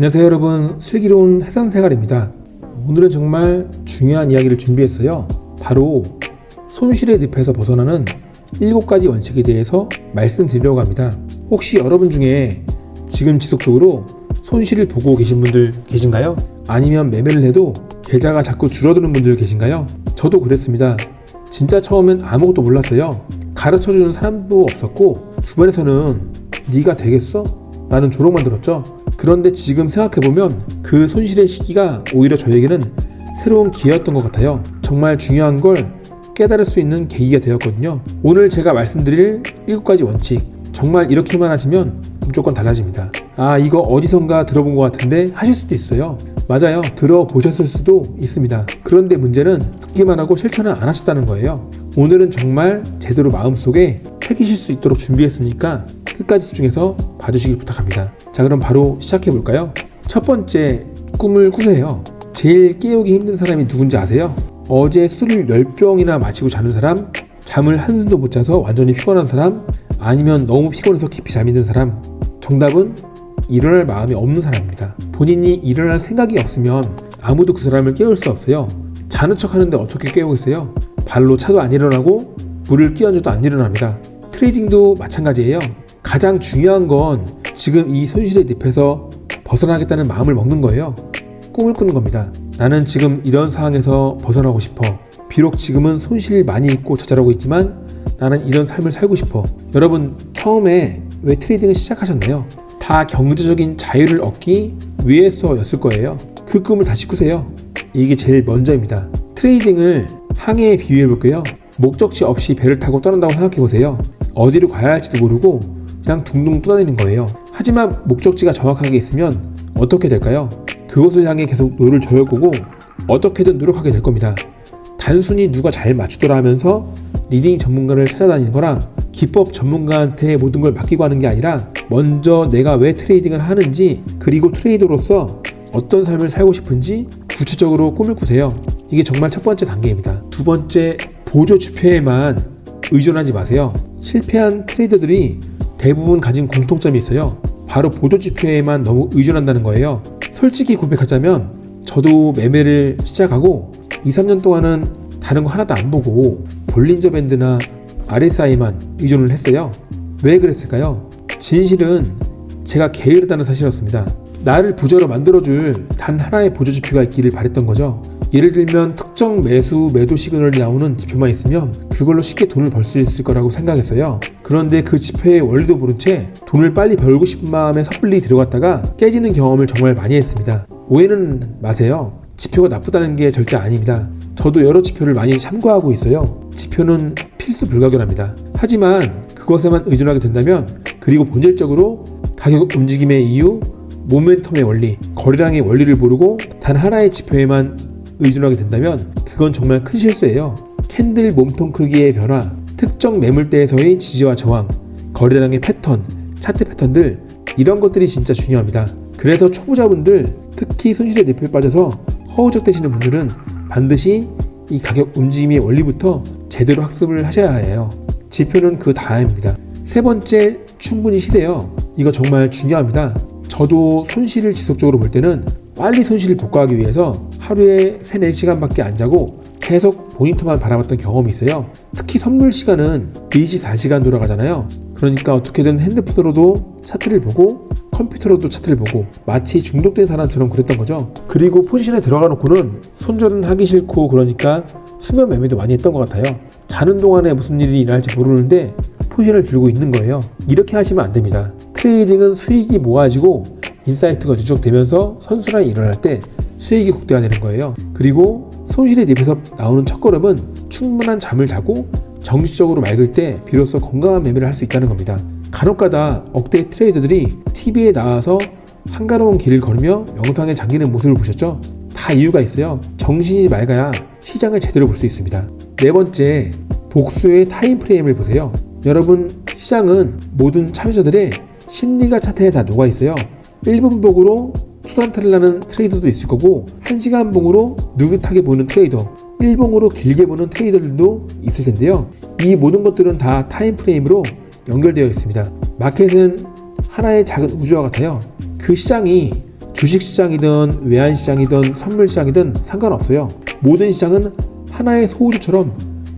안녕하세요 여러분. 슬기로운 해상생활입니다. 오늘은 정말 중요한 이야기를 준비했어요. 바로 손실의 늪에서 벗어나는 7가지 원칙에 대해서 말씀드리려고 합니다. 혹시 여러분 중에 지금 지속적으로 손실을 보고 계신 분들 계신가요? 아니면 매매를 해도 계좌가 자꾸 줄어드는 분들 계신가요? 저도 그랬습니다. 진짜 처음엔 아무것도 몰랐어요. 가르쳐주는 사람도 없었고 주변에서는 네가 되겠어? 라는 조롱만 들었죠 그런데 지금 생각해보면 그 손실의 시기가 오히려 저에게는 새로운 기회였던 것 같아요. 정말 중요한 걸 깨달을 수 있는 계기가 되었거든요. 오늘 제가 말씀드릴 7가지 원칙. 정말 이렇게만 하시면 무조건 달라집니다. 아, 이거 어디선가 들어본 것 같은데 하실 수도 있어요. 맞아요. 들어보셨을 수도 있습니다. 그런데 문제는 듣기만 하고 실천을 안 하셨다는 거예요. 오늘은 정말 제대로 마음속에 새기실 수 있도록 준비했으니까 끝까지 집중해서 봐주시길 부탁합니다. 자, 그럼 바로 시작해 볼까요? 첫 번째, 꿈을 꾸세요. 제일 깨우기 힘든 사람이 누군지 아세요? 어제 술을 10병이나 마시고 자는 사람, 잠을 한숨도 못 자서 완전히 피곤한 사람, 아니면 너무 피곤해서 깊이 잠이 든 사람. 정답은 일어날 마음이 없는 사람입니다. 본인이 일어날 생각이 없으면 아무도 그 사람을 깨울 수 없어요. 자는 척 하는데 어떻게 깨우겠어요? 발로 차도 안 일어나고 물을 끼얹어도 안 일어납니다. 트레이딩도 마찬가지예요. 가장 중요한 건 지금 이 손실의 늪에서 벗어나겠다는 마음을 먹는 거예요. 꿈을 꾸는 겁니다. 나는 지금 이런 상황에서 벗어나고 싶어. 비록 지금은 손실 많이 있고 좌절하고 있지만 나는 이런 삶을 살고 싶어. 여러분 처음에 왜 트레이딩을 시작하셨나요? 다 경제적인 자유를 얻기 위해서였을 거예요. 그 꿈을 다시 꾸세요. 이게 제일 먼저입니다. 트레이딩을 항해에 비유해 볼게요. 목적지 없이 배를 타고 떠난다고 생각해 보세요. 어디로 가야 할지도 모르고 그냥 둥둥 떠다니는 거예요. 하지만 목적지가 정확하게 있으면 어떻게 될까요? 그곳을 향해 계속 노를 저을 거고 어떻게든 노력하게 될 겁니다. 단순히 누가 잘 맞추더라 하면서 리딩 전문가를 찾아다니는 거랑 기법 전문가한테 모든 걸 맡기고 하는 게 아니라 먼저 내가 왜 트레이딩을 하는지 그리고 트레이더로서 어떤 삶을 살고 싶은지 구체적으로 꿈을 꾸세요. 이게 정말 첫 번째 단계입니다. 두 번째, 보조 지표에만 의존하지 마세요. 실패한 트레이더들이 대부분 가진 공통점이 있어요. 바로 보조 지표에만 너무 의존한다는 거예요. 솔직히 고백하자면 저도 매매를 시작하고 2, 3년 동안은 다른 거 하나도 안 보고 볼린저 밴드나 RSI만 의존을 했어요. 왜 그랬을까요? 진실은 제가 게으르다는 사실이었습니다. 나를 부자로 만들어줄 단 하나의 보조 지표가 있기를 바랬던 거죠. 예를 들면 특정 매수 매도 시그널이 나오는 지표만 있으면 그걸로 쉽게 돈을 벌 수 있을 거라고 생각했어요. 그런데 그 지표의 원리도 모른 채 돈을 빨리 벌고 싶은 마음에 섣불리 들어갔다가 깨지는 경험을 정말 많이 했습니다. 오해는 마세요. 지표가 나쁘다는 게 절대 아닙니다. 저도 여러 지표를 많이 참고하고 있어요. 지표는 필수 불가결합니다. 하지만 그것에만 의존하게 된다면 그리고 본질적으로 가격 움직임의 이유, 모멘텀의 원리, 거래량의 원리를 모르고 단 하나의 지표에만 의존하게 된다면 그건 정말 큰 실수예요. 캔들 몸통 크기의 변화, 특정 매물대에서의 지지와 저항, 거래량의 패턴, 차트 패턴들 이런 것들이 진짜 중요합니다. 그래서 초보자분들 특히 손실의 늪에 빠져서 허우적대시는 분들은 반드시 이 가격 움직임의 원리부터 제대로 학습을 하셔야 해요. 지표는 그 다음입니다. 세 번째 충분히 쉬세요. 이거 정말 중요합니다. 저도 손실을 지속적으로 볼 때는 빨리 손실을 복구하기 위해서 하루에 3, 4시간밖에 안 자고 계속 모니터만 바라봤던 경험이 있어요. 특히 선물 시간은 24시간 돌아가잖아요. 그러니까 어떻게든 핸드폰으로도 차트를 보고 컴퓨터로도 차트를 보고 마치 중독된 사람처럼 그랬던 거죠. 그리고 포지션에 들어가 놓고는 손절은 하기 싫고 그러니까 수면 매매도 많이 했던 것 같아요. 자는 동안에 무슨 일이 일어날지 모르는데 포지션을 들고 있는 거예요. 이렇게 하시면 안 됩니다. 트레이딩은 수익이 모아지고 인사이트가 누적되면서 선순환이 일어날 때 수익이 극대화되는 거예요. 그리고 손실의 늪에서 나오는 첫걸음은 충분한 잠을 자고 정신적으로 맑을 때 비로소 건강한 매매를 할 수 있다는 겁니다. 간혹가다 억대 트레이더들이 TV에 나와서 한가로운 길을 걸으며 영상에 잠기는 모습을 보셨죠? 다 이유가 있어요. 정신이 맑아야 시장을 제대로 볼 수 있습니다. 네 번째, 복수의 타임프레임을 보세요. 여러분, 시장은 모든 참여자들의 심리가 차트에 다 녹아 있어요. 1분 복으로 수단타를 나는 트레이더도 있을 거고 1시간 봉으로 느긋하게 보는 트레이더 1봉으로 길게 보는 트레이더들도 있을 텐데요 이 모든 것들은 다 타임프레임으로 연결되어 있습니다 마켓은 하나의 작은 우주와 같아요 그 시장이 주식시장이든 외환시장이든 선물시장이든 상관없어요. 모든 시장은 하나의 소우주처럼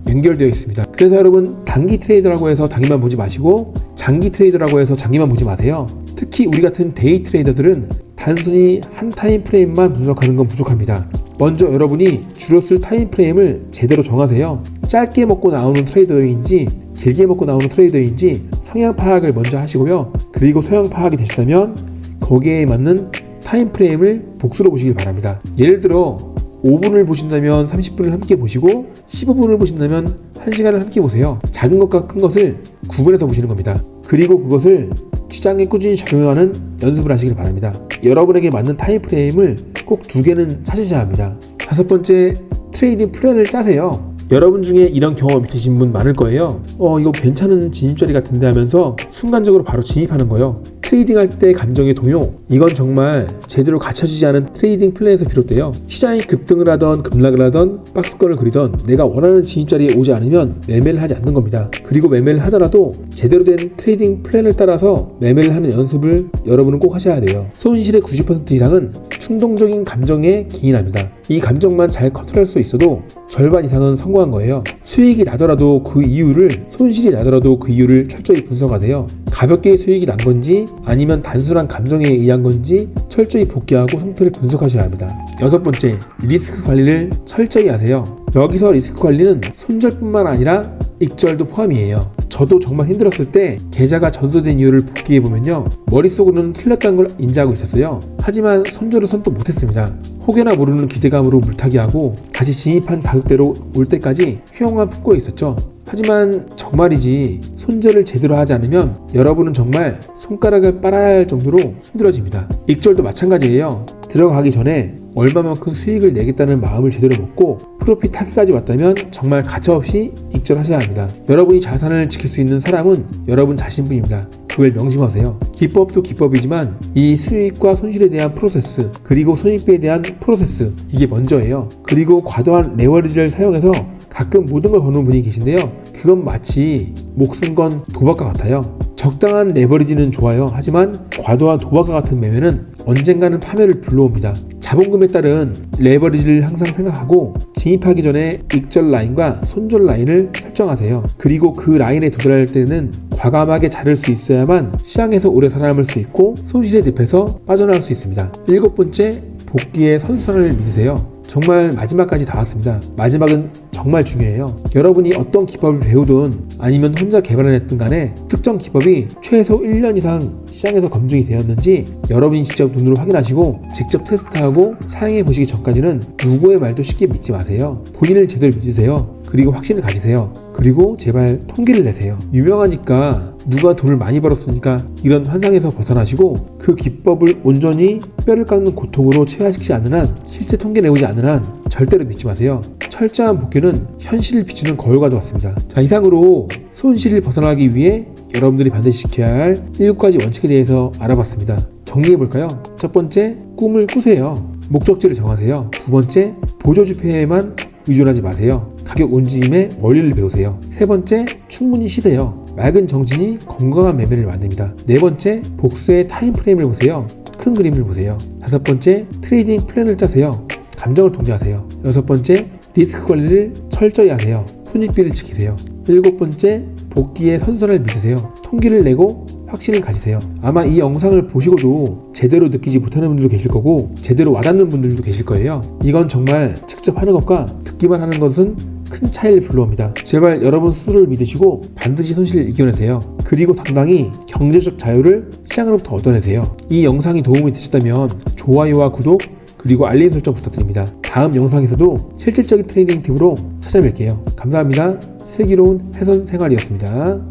연결되어 있습니다. 그래서 여러분 단기 트레이더라고 해서 단기만 보지 마시고 장기 트레이더라고 해서 장기만 보지 마세요. 특히 우리 같은 데이 트레이더들은 단순히 한 타임 프레임만 분석하는 건 부족합니다. 먼저 여러분이 주로 쓸 타임 프레임을 제대로 정하세요. 짧게 먹고 나오는 트레이더인지 길게 먹고 나오는 트레이더인지 성향 파악을 먼저 하시고요. 그리고 소형 파악이 되시다면 거기에 맞는 타임 프레임을 복수로 보시길 바랍니다. 예를 들어 5분을 보신다면 30분을 함께 보시고 15분을 보신다면 1시간을 함께 보세요. 작은 것과 큰 것을 구분해서 보시는 겁니다. 그리고 그것을 시장에 꾸준히 적용하는 연습을 하시길 바랍니다. 여러분에게 맞는 타임 프레임을 꼭 두 개는 찾으셔야 합니다. 다섯 번째, 트레이딩 플랜을 짜세요. 여러분 중에 이런 경험 있으신 분 많을 거예요. 어, 이거 괜찮은 진입자리 같은데 하면서 순간적으로 바로 진입하는 거예요. 트레이딩 할 때 감정의 동요. 이건 정말 제대로 갖춰지지 않은 트레이딩 플랜에서 비롯돼요. 시장이 급등을 하던 급락을 하던 박스권을 그리던 내가 원하는 진입자리에 오지 않으면 매매를 하지 않는 겁니다. 그리고 매매를 하더라도 제대로 된 트레이딩 플랜을 따라서 매매를 하는 연습을 여러분은 꼭 하셔야 돼요. 손실의 90% 이상은 충동적인 감정에 기인합니다. 이 감정만 잘 컨트롤할 수 있어도 절반 이상은 성공한 거예요. 수익이 나더라도 그 이유를 손실이 나더라도 그 이유를 철저히 분석하세요. 가볍게 수익이 난 건지 아니면 단순한 감정에 의한 건지 철저히 복귀하고 상태를 분석하셔야 합니다. 여섯 번째, 리스크 관리를 철저히 하세요. 여기서 리스크 관리는 손절뿐만 아니라 익절도 포함이에요. 저도 정말 힘들었을 때 계좌가 전소된 이유를 복귀해 보면요 머릿속으로는 틀렸다는 걸 인지하고 있었어요. 하지만 손절을 선도 못했습니다. 혹여나 모르는 기대감으로 물타기 하고 다시 진입한 가격대로 올 때까지 휘영만 품고 있었죠. 하지만 정말이지 손절을 제대로 하지 않으면 여러분은 정말 손가락을 빨아야 할 정도로 힘들어집니다. 익절도 마찬가지예요. 들어가기 전에 얼마만큼 수익을 내겠다는 마음을 제대로 먹고 프로핏 하기까지 왔다면 정말 가차없이 익절하셔야 합니다. 여러분이 자산을 지킬 수 있는 사람은 여러분 자신뿐입니다. 그걸 명심하세요. 기법도 기법이지만 이 수익과 손실에 대한 프로세스 그리고 손익비에 대한 프로세스 이게 먼저예요. 그리고 과도한 레버리지를 사용해서 가끔 모든 걸 거는 분이 계신데요. 그건 마치 목숨 건 도박과 같아요. 적당한 레버리지는 좋아요. 하지만 과도한 도박과 같은 매매는 언젠가는 파멸을 불러옵니다. 자본금에 따른 레버리지를 항상 생각하고 진입하기 전에 익절 라인과 손절 라인을 설정하세요. 그리고 그 라인에 도달할 때는 과감하게 자를 수 있어야만 시장에서 오래 살아남을 수 있고 손실의 늪에서 빠져나올 수 있습니다. 일곱 번째, 복귀의 선수성을 믿으세요. 정말 마지막까지 다 왔습니다. 마지막은 정말 중요해요. 여러분이 어떤 기법을 배우든 아니면 혼자 개발해냈든 간에 특정 기법이 최소 1년 이상 시장에서 검증이 되었는지 여러분이 직접 눈으로 확인하시고 직접 테스트하고 사용해 보시기 전까지는 누구의 말도 쉽게 믿지 마세요. 본인을 제대로 믿으세요. 그리고 확신을 가지세요. 그리고 제발 통계를 내세요. 유명하니까 누가 돈을 많이 벌었으니까 이런 환상에서 벗어나시고 그 기법을 온전히 뼈를 깎는 고통으로 체화시키지 않는 한 실제 통계 내오지 않는 한 절대로 믿지 마세요. 철저한 복귀는 현실을 비추는 거울과 같습니다. 자 이상으로 손실을 벗어나기 위해 여러분들이 반드시 지켜야 할 7가지 원칙에 대해서 알아봤습니다. 정리해볼까요? 첫 번째, 꿈을 꾸세요. 목적지를 정하세요. 두 번째, 보조주패에만 의존하지 마세요. 가격 온지임의 원리를 배우세요. 세 번째, 충분히 쉬세요. 맑은 정신이 건강한 매매를 만듭니다. 네 번째, 복수의 타임프레임을 보세요. 큰 그림을 보세요. 다섯 번째, 트레이딩 플랜을 짜세요. 감정을 통제하세요. 여섯 번째, 리스크 관리를 철저히 하세요. 손익비를 지키세요. 일곱 번째, 복귀의 선선을 믿으세요. 통기를 내고 확신을 가지세요. 아마 이 영상을 보시고도 제대로 느끼지 못하는 분들도 계실 거고 제대로 와닿는 분들도 계실 거예요. 이건 정말 직접 하는 것과 듣기만 하는 것은 큰 차이를 불러옵니다. 제발 여러분 스스로를 믿으시고 반드시 손실을 이겨내세요. 그리고 당당히 경제적 자유를 시장으로부터 얻어내세요. 이 영상이 도움이 되셨다면 좋아요와 구독 그리고 알림 설정 부탁드립니다. 다음 영상에서도 실질적인 트레이딩 팁으로 찾아뵐게요. 감사합니다. 슬기로운 해선 생활이었습니다.